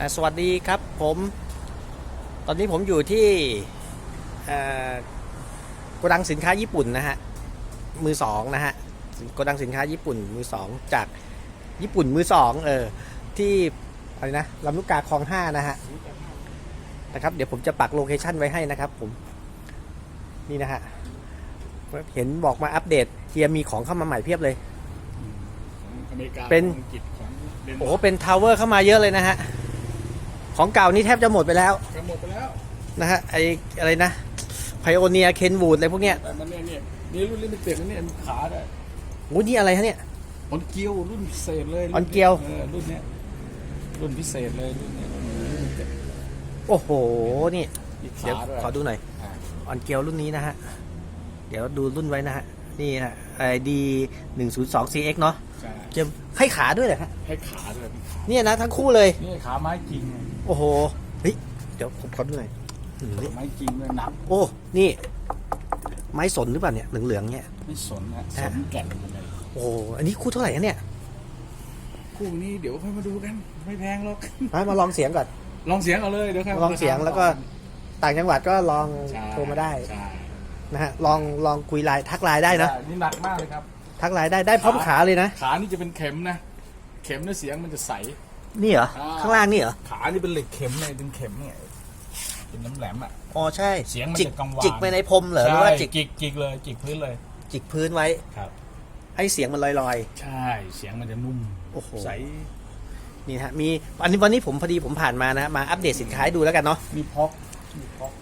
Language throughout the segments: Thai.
อ่าสวัสดีครับผมตอนนี้ผมอยู่ที่เอ่อโกดังสินค้าญี่ปุ่นนะฮะมือสองนะฮะโกดังสินค้าญี่ปุ่นมือสองจากญี่ปุ่นมือสองเออที่อะไรนะลำลูกกาคลองห้านะฮะนะครับเดี๋ยวผมจะปักโลเคชั่นไว้ให้นะครับผมนี่นะฮะเห็นบอกมาอัปเดตเฮียมีของเข้ามาใหม่เพียบเลยของอเมริกาเป็นของอังกฤษของเดนโอ้โหเป็นทาวเวอร์เข้ามาเยอะเลยนะฮะ ของเก่านี่แทบจะหมดไปแล้วกันหมดไปแล้วนะฮะไออะไรนะไพโอเนียเคนวูดอะไรพวกเนี้ยแต่มันเนี่ยเนี่ยนี่รุ่นลิมิเต็ดนะเนี่ยมันขาได้โอ้นี่อะไรฮะเนี่ย ออนเกียวรุ่นพิเศษเลยออนเกียวเออรุ่นเนี้ยรุ่นพิเศษเลยรุ่นเนี้ยรุ่น limited โอ้โหนี่มีเดี๋ยวขาด้วยขอดูหน่อย อ่าออนเกียวรุ่นนี้นะฮะ เดี๋ยวดูรุ่นไว้นะฮะ นี่ฮะไอดีหนึ่งศูนย์สองซีเอ็กเนาะใช่จะให้ขาด้วยเหรอฮะให้ขาด้วยมีขาเนี่ยนะทั้งคู่เลยนี่ขาไม้จริง โอ้โหเฮ้ยเดี๋ยวผมขอดูหน่อยอืมนี่ไม้จริงเลยหนักโอ้ นี่ ไม้สนหรือเปล่าเนี่ยเหลืองๆเนี่ย ไม่สนนะสฮะนแก่นมันเลยโอ้โหอันนี้คู่เท่าไหร่ฮะเนี่ยคู่นี้เดี๋ยวค่อยมาดูกัน ไม่แพงหรอกมามาลองเสียงก่อน ลองเสียงเอาเลยเดี๋ยวค่อยลองเสียงแล้วก็ต่างจังหวัดก็ลองใช่โทรมาได้ใช่นะฮะลองลองคุยไลน์ทักไลน์ได้นะนี่หนักมากเลยครับ ทักไลน์ได้ได้พร้อมขาเลยนะ ขานี่จะเป็นเข็มนะ เข็มเนี่ยเสียงมันจะใส นี่เหรอ อ่า ข้างล่างนี่เหรอ ขานี่เป็นเหล็กเข็มเนี่ยเป็นเข็มเนี่ยเป็นน้ำแหลมอะ อ๋อใช่เสียงมันจิกจะกังวาน จิกไปในพรมเหรอหรือว่าจิกจิกจิกเลยจิกพื้นเลยจิกพื้นไว้ ครับ ให้เสียงมันลอย ใช่เสียงมันจะนุ่มโอ้โห ใสๆ นี่ฮะ มีอันนี้วันนี้ผมพอดีผมผ่านมานะมาอัปเดตสินค้าให้ดูแล้วกันเนาะ มีพ็อกมีพ็อก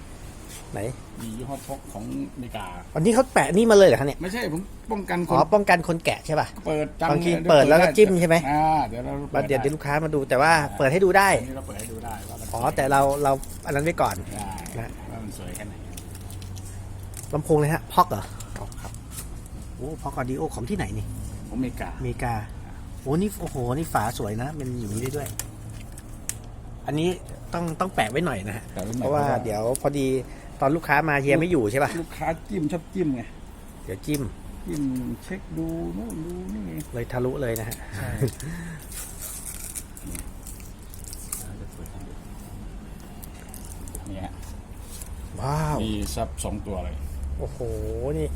ไหนมียี่ห้อพ็อกของอเมริกาวันนี้เขาแปะนี่มาเลยเหรอคะเนี่ยไม่ใช่ผมป้องกันคอ๋นอป้องกันคนแกะใช่ป่ะ เปิดจังบางทีนี่ยเปิดแล้วก็จิ้มใช่ไหม อ่าเดี๋ยวเรามาเดี๋ยวเดี๋ยวลูกค้ามาดูแต่ว่าเปิดให้ดูได้อันนี้เราเปิดให้ดูได้ว่ามันอ๋อแต่เราเราอันนั้นไว้ก่อน ได้นะ ว่ามันสวยแค่ไหนลำโพงเลยฮะพอกเหรอพ็อกครับโอ้พอกอดีโอของที่ไหนนี่ของอเมริกาอเมริกาโอ้นี่โอ้โหนี่ฝาสวยนะเป็นอย่างนี้ได้ด้วย อันนี้ต้องต้องแปะไว้หน่อยนะฮะ แต่ไม่หมเพราะว่าเดี๋ยวพอดี ตอนลูกค้ามาเฮียไม่อยู่ใช่ป่ะ ลูกค้าจิ้มชอบจิ้มไง เดี๋ยวจิ้ม จิ้มเช็คดูนู่นดูนี่เลยทะลุเลยนะฮะใช่เนี่ยว้าว มีซับสองตัวเลย โอ้โห นี่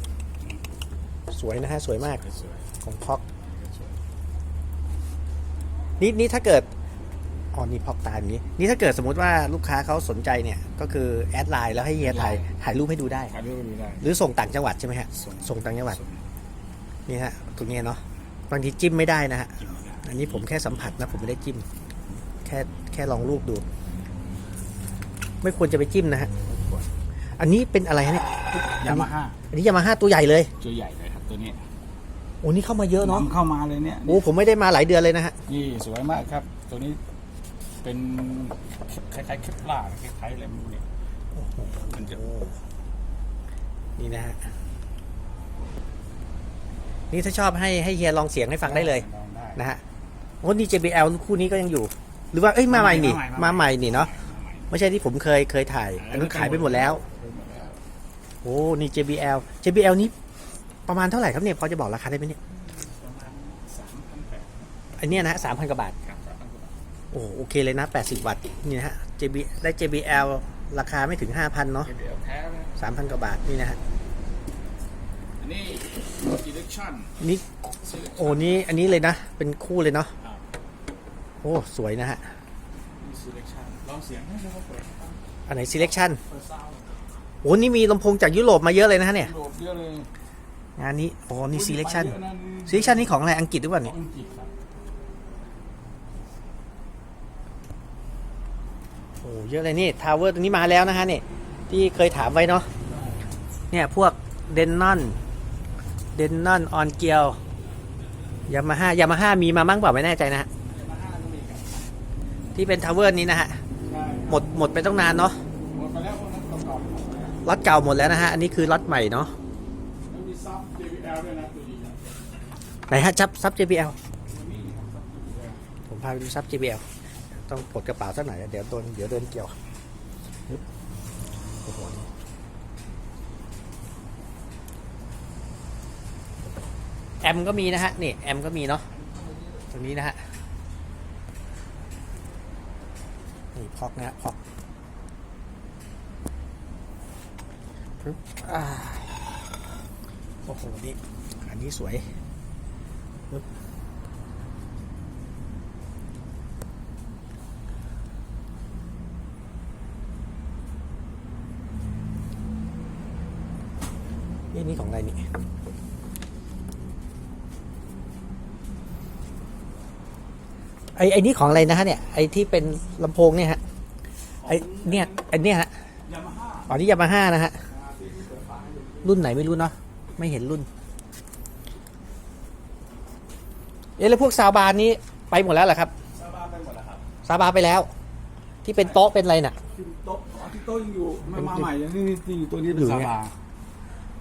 สวยนะฮะ สวยมาก สวย ของพ็อกสวยนี่นี่ถ้าเกิด อ๋อนี่พ็อกตามอย่างนี้ นี่ถ้าเกิดสมมุติว่าลูกค้าเขาสนใจเนี่ย ก็คือแอดไลน์แล้วให้เฮียถ่ายถ่ายรูปให้ดูได้ ถ่ายรูปดูได้ หรือส่งต่างจังหวัดใช่ไหมฮะ ส่ง ส่งต่างจังหวัด นี่ฮะตรงนี้เนาะ บางทีจิ้มไม่ได้นะฮะจิ้มไม่ได้อันนี้ผมแค่สัมผัสนะ ผมไม่ได้จิ้ม แค่แค่ลองรูปดู ไม่ควรจะไปจิ้มนะฮะ อันนี้เป็นอะไรฮะเนี่ย ยามาฮ่าอันนี้ยามาฮ่าตัวใหญ่เลย ตัวใหญ่เลยครับตัวนี้โอ้นี่เข้ามาเยอะเนาะนำเข้ามาเลยเนี่ย โอ้ผมไม่ได้มาหลายเดือนเลยนะฮะ นี่สวยมากครับ ตัวนี้ เป็นคล้ายๆเคปลาร์คล้ายๆอะไรมันเนี่ยมันจะนี่นะฮะนี่ถ้าชอบให้ให้เฮียลองเสียงให้ฟังได้เลยลองได้ นะฮะโอ้นี่ JBL คู่นี้ก็ยังอยู่ หรือว่าเอ้ยมาใหม่นี่มาใหม่นี่เนาะไม่ใช่ที่ผมเคยเคยถ่าย อันนั้นขายไปหมดแล้วโอ้นี่ JBL JBL นี้ประมาณเท่าไหร่ครับเนี่ยพอจะบอกราคาได้ไหมเนี่ยประมาณสามพันแปดอันเนี้ยนะสามพันกว่าบาท โอ้โอเคเลยนะ 80 วัตต์นี่นะฮะ JB ได้ JBL ราคาไม่ถึง 5,000 เนาะเดี๋ยวแท้เลย3,000 กว่าบาท นี่นะฮะ อันนี้ selection นี่ selection โอ้นี่อันนี้เลยนะ เป็นคู่เลยเนาะครับ โอ้สวยนะฮะ นี่ selection ลองเสียงให้เราเปิดฟังอันไหน selection เปิดซาวด์โอ้นี่มีลำโพงจากยุโรปมาเยอะเลยนะฮะเนี่ยโหลดเยอะเลยงานนี้โอ้นี่ selection เยอะนะ selection นี่ของอะไรอังกฤษหรือเปล่าขอเนี่ยงอังกฤษครับ โอ้เยอะเลยนี่ทาวเวอร์ตัวนี้มาแล้วนะฮะเนี่ยที่เคยถามไว้เนาะเนี่ยพวกเดนนอนเดนนอนออนเกียลยามาฮ่ายามาฮ่ามีมามั่งเปล่าไม่แน่ใจนะฮะที่เป็นทาวเวอร์นี้นะฮะหมดหมดไปต้องนานเนาะหมดไปแล้วพวกนั้นประกอบหมดแล้วล็อตเก่าหมดแล้วนะฮะ อันนี้คือล็อตใหม่เนาะไหนฮะจับซับจีบซับ JBL ผมพาไปดูซับ JBL ต้องปลดกระเป๋าสักหน่อยเดี๋ยวโดนเดี๋ยวโดนเกี่ยวโอ้โหแอมก็มีนะฮะนี่แอมก็มีเนาะตรงนี้นะฮะนี่พอกนะฮะพอกปึ๊บอ่าโอ้โหนี่อันนี้สวยปึ๊บ นี่นี่ของอะไรนี่ไอ้ไอ้นี่ของอะไรนะฮะเนี่ยไอ้ที่เป็นลำโพงเนี่ยฮะไอ้เนี่ยไอ้เนี่ยฮะยามาฮ่าอ๋อนี่ยามาฮ่านะฮะรุ่นไหนไม่รู้เนาะไม่เห็นรุ่น เอ๊ะแล้วพวกซาวบานนี้ไปหมดแล้วเหรอครับซาบาไปหมดแล้วครับซาวบานไปแล้ว ที่เป็นโต๊ะเป็นอะไรน่ะที่โต๊ะอ๋อที่โต๊ะยังอยู่มามาใหม่ยังนี่นี่ตัวนี้อเป็นยู่ซาเนี่ยบา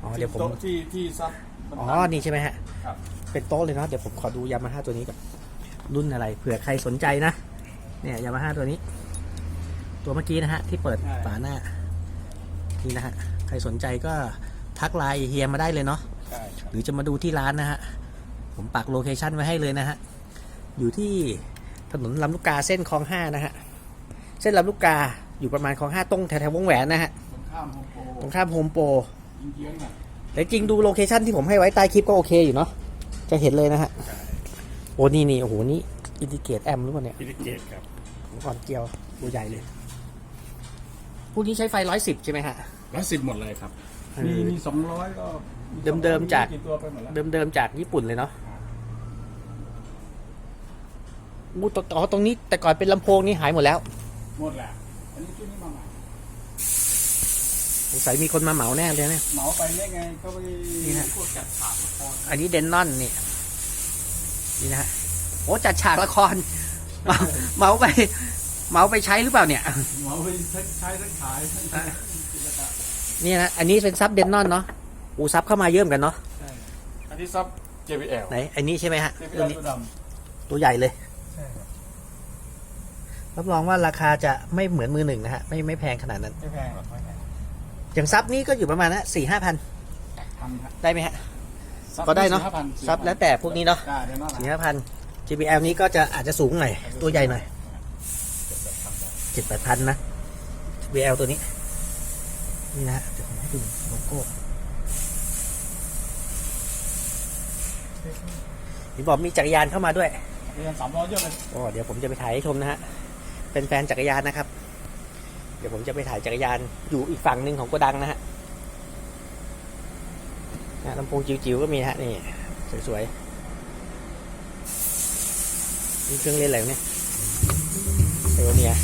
อ๋อเดี๋ยวผม โต๊ะที่ที่ซับอ๋อนี่ใช่ไหมฮะ ครับ เป็นโต๊ะเลยเนาะ เดี๋ยวผมขอดูยามาฮ่าตัวนี้ก่อน รุ่นอะไร เผื่อใครสนใจนะ เนี่ยยามาฮ่าตัวนี้ ตัวเมื่อกี้นะฮะ ที่เปิดฝาหน้า นี่นะฮะ ใครสนใจก็ทักไลน์เฮียมาได้เลยเนาะ ใช่ครับหรือจะมาดูที่ร้านนะฮะ ผมปักโลเคชั่นไว้ให้เลยนะฮะ อยู่ที่ถนนลำลูกกาเส้นคลองห้านะฮะ เส้นลำลูกกาอยู่ประมาณคลองห้าตรงแถวๆวงแหวนนะฮะ ตรงข้ามโฮมโปรตรงข้ามโฮมโปร ยิงเยื้องๆน่ะแต่จริงดูโลเคชั่นที่ผมให้ไว้ใต้คลิปก็โอเคอยู่เนาะจะเห็นเลยนะฮะโอ้นี่นี่โอ้โหนี่อินดิเกตแอมหรือเปล่าเนี่ยอิเล็กเกตครับของอ่อนเกลียวตัวใหญ่เลยพวกนี้ใช้ไฟร้อยสิบใช่ไหมฮะร้อยสิบหมดเลยครับมีมีสองร้อยก็เดิมๆจากกี่ตัวไปหมดแล้วเดิมๆจากญี่ปุ่นเลยเนาะอู้ตอ๋อตรงนี้แต่ก่อนเป็นลำโพงนี่หายหมดแล้ว หมดแหละอันนี้ชุดนี้มาใหม่ สงสัยมีคนมาเหมาแน่เลยเนี่ย เหมาไปได้ไงก็ไปนี่ฮะ พวกจัดฉากละครอันนี้เดนนอนนี่นี่นะฮะโอ้จัดฉากละครเหมาเหมาไปเหมาไปใช้หรือเปล่าเนี่ย เหมาไปทั้งใช้ทั้งขายทั้งอะกิจการนี่นะอันนี้เป็นซับเดนนอนเนาะอูซับเข้ามาเยอะเหมือนกันเนาะใช่อันนี้ซับ JBL ไหนอันนี้ใช่ไหมฮะ JBL ตัวนี้ตัวดตัวใหญ่เลยำใช่ครับรับรองว่าราคาจะไม่เหมือนมือหนึ่งนะฮะ ไม่ไม่แพงขนาดนั้น ไม่แพงหรอกไม่แพง อย่างซับนี้ก็อยู่ประมาณนะสี่ห้าพันพันครับได้ไหมฮะซับก็ได้เนอะสี่ห้พัซับแล้วแต่พวกนี้เนาะได้เดี๋ยวนะสี่ห้าพัน JBL นี้ก็จะอาจจะสูงหน่อยตัวใหญ่หน่อยเจ็ดแปดพันนะ JBL ตัวนี้ นี่นะฮะเดี๋ยวผมให้ดูโลโก้พี่บอกมีจักรยานเข้ามาด้วยเรียนสามร้อยเยอะเลยโอ้เดี๋ยวผมจะไปถ่ายให้ชมนะฮะเป็นแฟนจักรยานนะครับ เดี๋ยวผมจะไปถ่ายจักรยานอยู่อีกฝั่งหนึ่งของโกดังนะฮะลำโพงจิ๋วๆก็มีฮะนี่สวยๆมีเครื่องเล่นอะไรเนี่ยเอวเนี่ย